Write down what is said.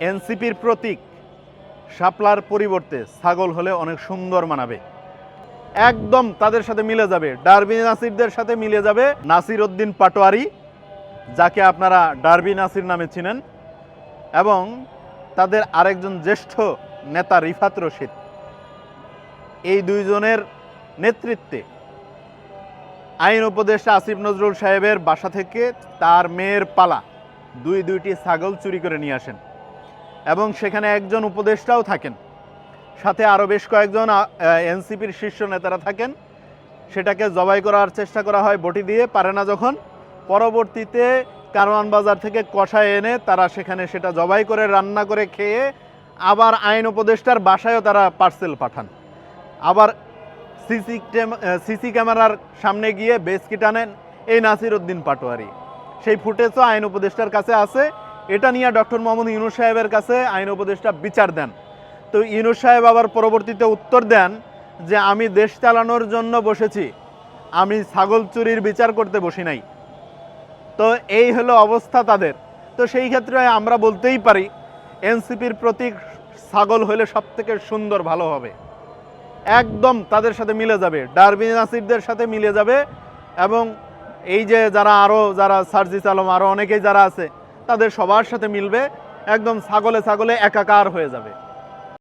এনসিপির প্রতীক, শাপলার পরিবর্তে ছাগল হলে অনেক সুন্দর মানাবে। একদম তাদের সাথে মিলে যাবে। ডারবি নাসিরদের সাথে মিলে যাবে নাসির উদ্দিন পাটোয়ারি, যাকে আপনারা ডারবি নাসির নামে চিনেন, এবং তাদের আরেকজন জ্যেষ্ঠ নেতা রিফাত রশিদ। এই দুইজনের নেতৃত্বে আইন উপদেষ্টা আসিফ নজরুল সাহেবের বাসা থেকে তার মেয়ের পালা দুই দুইটি ছাগল চুরি করে নিয়ে আসেন। এবং সেখানে একজন উপদেষ্টাও থাকেন। সাথে আরও বেশ কয়েকজন এনসিপির শীর্ষ নেতারা থাকেন। সেটাকে জবাই করার চেষ্টা করা হয় বটি দিয়ে। পারে না যখন পরবর্তীতে কারওয়ান বাজার থেকে কষায় এনে তারা সেখানে সেটা জবাই করে, রান্না করে খেয়ে আবার আইন উপদেষ্টার বাসায়ও তারা পার্সেল পাঠান। আবার সিসি সিসি ক্যামেরার সামনে গিয়ে বেসকি টানেন? এই নাসির উদ্দিন পাটোয়ারি। সেই ফুটেজও আইন উপদেষ্টার কাছে আছে। এটা নিয়ে ডক্টর মোহাম্মদ ইউনুস সাহেবের কাছে আইন উপদেষ্টা বিচার দেন। তো ইউনুস সাহেব আবার পরবর্তীতে উত্তর দেন যে, আমি দেশ চালানোর জন্য বসেছি। আমি ছাগল চুরির বিচার করতে বসি নাই। তো এই হলো অবস্থা তাদের। তো সেই ক্ষেত্রে আমরা বলতেই পারি, এনসিপির প্রতীক ছাগল হলে সব থেকে সুন্দর, ভালো হবে। একদম তাদের সাথে মিলে যাবে, ডারবিন নাসিরদের সাথে মিলে যাবে এবং এই যে যারা আরও যারা সার্জিস আলম আরও অনেকেই যারা আছে তাদের সবার সাথে মিলবে। একদম ছাগলে ছাগলে একাকার হয়ে যাবে।